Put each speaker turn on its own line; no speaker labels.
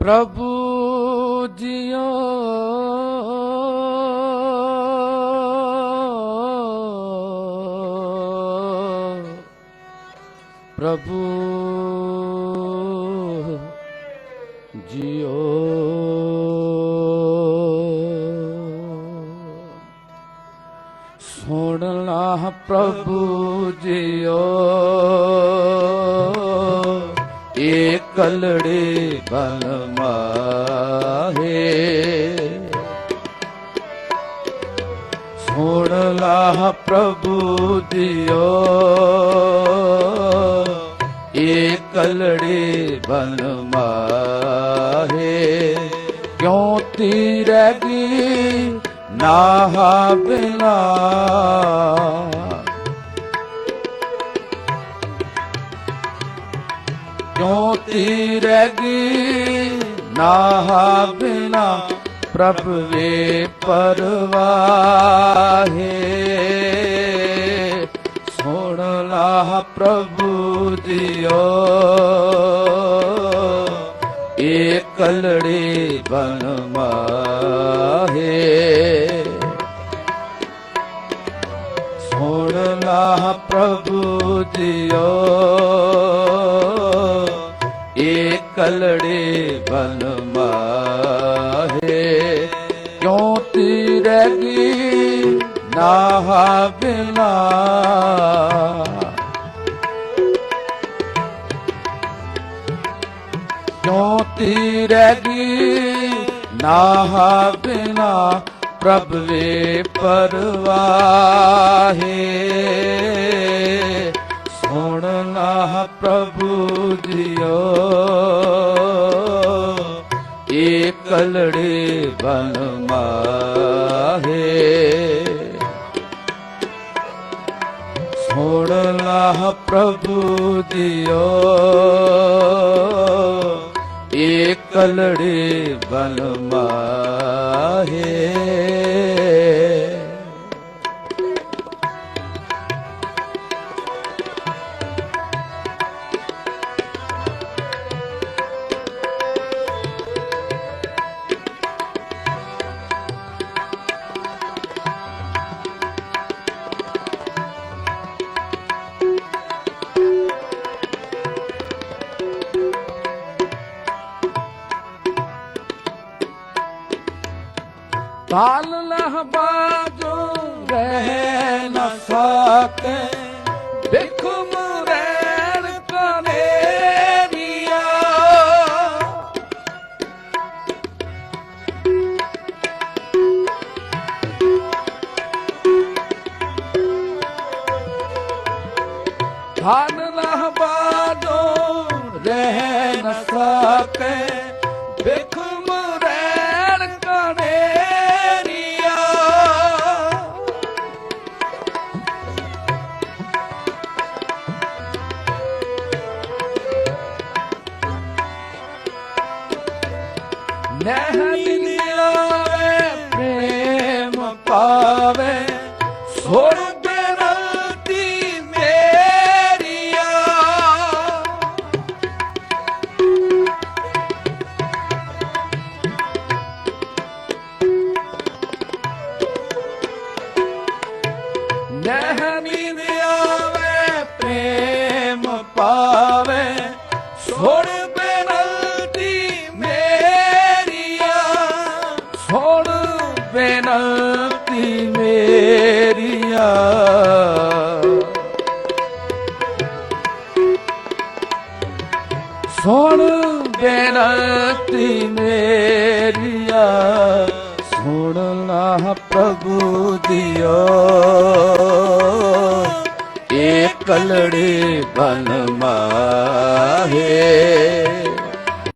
ਪ੍ਰਭੂ ਜੀਓ। ਪ੍ਰਭੂ ਜੀਓ। ਸੁਣ ਲਾ ਪ੍ਰਭੂ ਜੀਓ। ਏ ਕਲੜੇ ਬਲ ਸੁਣ ਪ੍ਰਭੂ ਦਿਓ। ਏ ਕਲੜੇ ਬਲ ਮਾਹੇ, ਕਿਉਂ ਤੀਰੈ ਗੀ ਨਾਹਾ ਬਿਨਾ? ਕਿਉਂ ਤੀਰੈ ਗੀ ਨਾਹਾ ਬਿਨਾ? ਪ੍ਰਭ ਵੇ ਪਰਵਾਹੇ। ਸੁਣ ਲਾ ਪ੍ਰਭੂ ਜੀਓ ਏ ਕਲੜੇ ਬਨ ਮਾਹੇ। ਸੁਣ ਲਾ ਪ੍ਰਭੂ ਜੀਓ ਏ ਕਲੜੇ ਬਨ ਮਾਹੇ। ਨਾਹਾ ਬਿਨਾ ਕਿਉਂ ਤੀਰੈ ਗੀ ਨਾਹਾ ਬਿਨਾ ਪ੍ਰਭ ਵੇ ਪਰਵਾਹੇ ਸੁਣ ਲਾ ਪ੍ਰਭੂ ਜੀਓ ਏ ਕਲੜੇ ਬਨ ਪ੍ਰਭੂ ਜੀਓ। ਏ ਬਲ ਬਨ ਮਾਹੇ। ਤਾਲ ਲਹਬਾਜੋ ਰਹਿ ਨ ਸਕੇ। ਦੇਖ ਮੁਰੈਣ ਕਨੇਰੀਆ ਧਨ ਲਹਬਾਜੋ ਰਹਿ ਨ ਸਕੇ। ਦੇਖ ਨਹਿ ਆਵੇ ਪ੍ਰੇਮ ਪਾਵੇ। ਸੁਣ ਬੇਨਤੀ ਮੇਰੀਆ ਨਹਿ ਆਵੇ ਪ੍ਰੇਮ ਪਾ ਸ਼ਕਤੀ ਮੇਰੀਆ ਸੁਣ ਬੇਨਤੀ ਮੇਰੀਆ ਸੁਣ ਲਾ ਪ੍ਰਭੂ ਦਿਓ। ਏ ਕਲੜੇ ਬਨ ਮਾਹੇ।